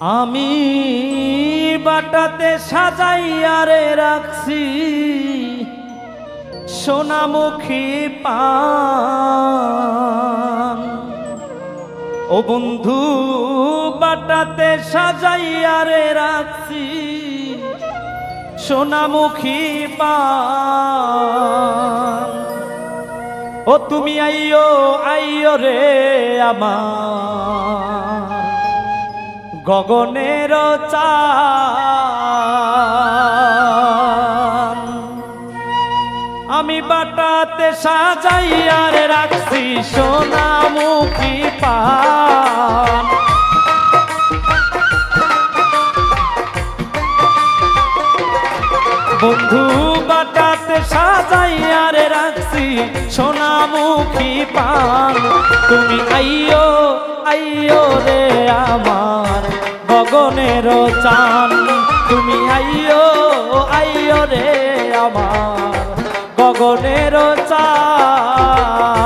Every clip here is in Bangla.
আমি বাটাতে সাজাইয়ারে রাখছি, সোনামুখী পান। ও বন্ধু, বাটাতে সাজাইয়ারে রাখছি, সোনামুখী পান। ও তুমি আইও আইও রে আমার। গগনের আমি বাটাতে সাজাইয়ার রাখছি সোনামুখী পান। বন্ধু, বাটাতে সাজাইয়ার রাখছি সোনামুখী পান। তুমি আইও আইও রে আমার গগনের চান। তুমি আইও আইও রে আমার গগনের চান।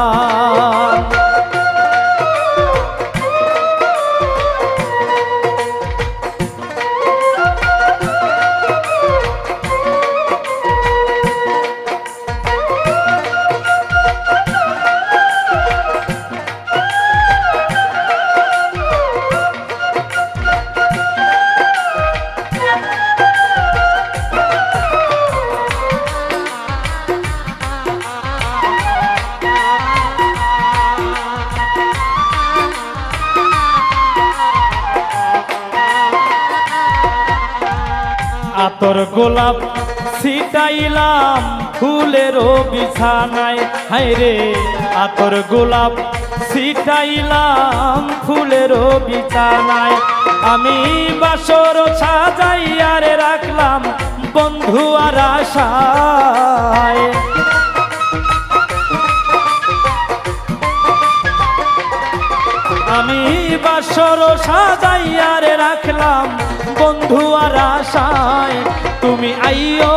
আতর গোলাপ ছিটাইলাম ফুলেরও বিছানায়। হাইরে আতর গোলাপ ছিটাইলাম ফুলেরও বিছানায়। আমি বাসর সাজাইয়ারে রাখলাম বন্ধু আর আশায়। আমি বাসর সাজাইয়ারে রাখলাম আর আশায় তুমি আইও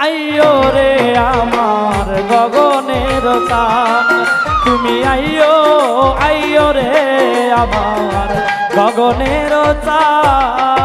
আইও রে আমার গগনের তান তুমি আইও আইও রে আমার গগনের চান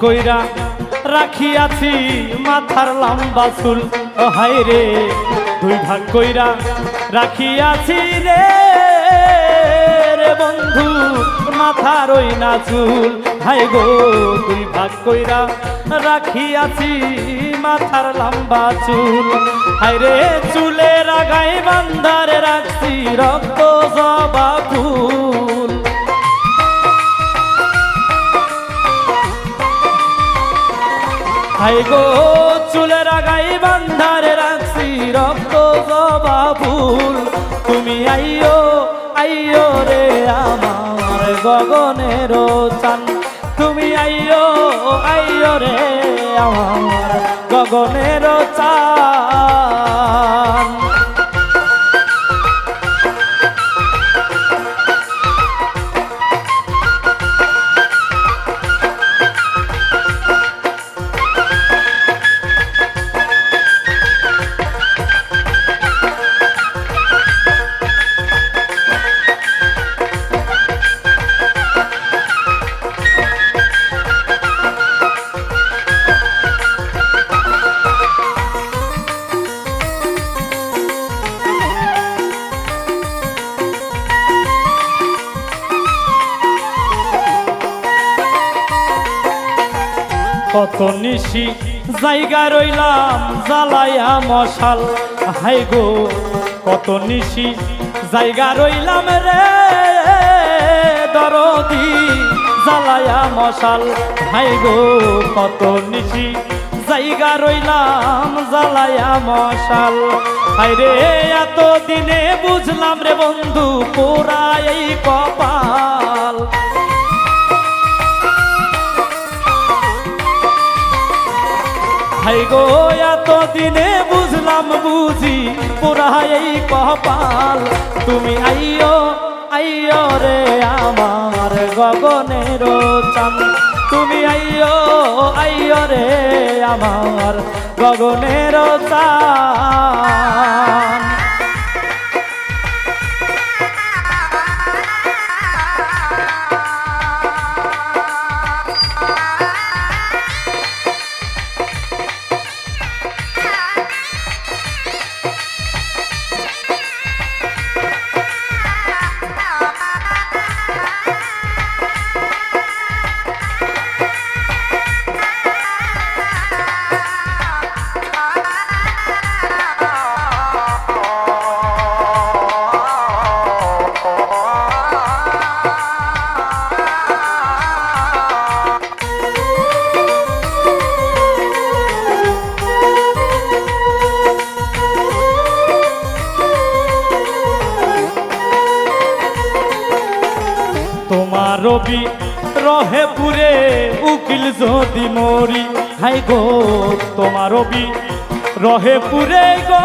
কইরা রাখিয়াছি মাথার লম্বা চুল। ও হাই রে, দুই ভাগ কইরা রাখিয়াছি রে। রে বন্ধু, মাথার ওই না চুল। হাই গো, দুই ভাগ কইরা রাখিয়াছি মাথার লম্বা চুল। হাই রে চুলে রাগাই বান্ধারে রাখছি রক্ত জবা ফুল। হাই গো, চুলের আগাই বান্ধারে রাখছি রক্ত জবা ফুল তুমি আইও আইও রে আমার গগনের চান। তুমি আইও আইও রে আমার গগনের চান। কত নিশি জায়গা রইলাম জ্বালাইয়া মশাল হাই গো, কত নিশি জায়গা রইলাম রে। দরদি জ্বালায়া মশাল হাই গো, কত নিশি জায়গা রইলাম জ্বালায়া মশাল হাইরে এত দিনে বুঝলাম রে বন্ধু, পোড়া এই কপাল। হাই গো এত দিনে বুঝলাম বুঝি পুরাই কপাল। তুমি আইও আইও রে আমার গগনের চান তুমি আইও আইও রে আমার গগনের চান রবি, রহে পুরে, উকিল যদি মরি, হাই গো তোমার রবি, রহে পুরে গো।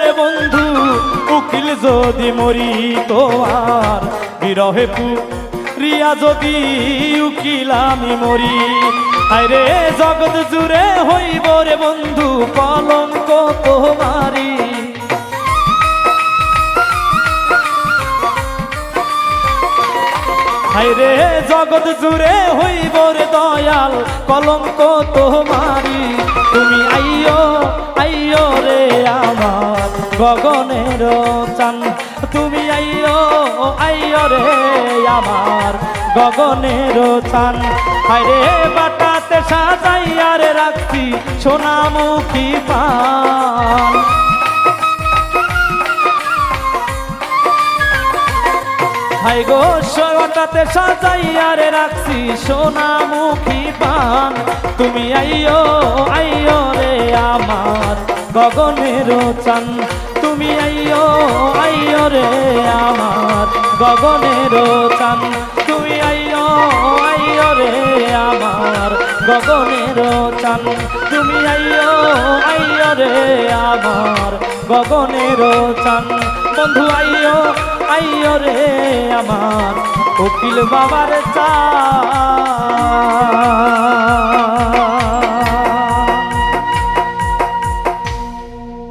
রে বন্ধু, উকিল যদি মরি, তোমার বিরহে পু রিয়া যদি উকিল আমি মরি। আরে জগৎ জুড়ে হইব রে বন্ধু, কলঙ্ক তোমারি হাইরে জগৎ জুড়ে হইব রে দয়াল, কলঙ্ক তোমারি তুমি আইও আইও রে আমার গগনের চান। তুমি আইও আইও রে আমার গগনের চান। হাইরে বাটাতে সাজাইয়ার রাখছি সোনামুখী পান হাই গো সয়টাতে সাজাইয়ারে রাখছি সোনামুখী পান তুমি আইও আইও রে আমার গগনের চান। তুমি আইও আইও রে আমার গগনের চান। তুমি আইও আইও রে আমার গগনের চান। তুমি আইও আইও রে আমার গগনের চান। বন্ধু আইও আইয় রে আমার উকিল বাবার চা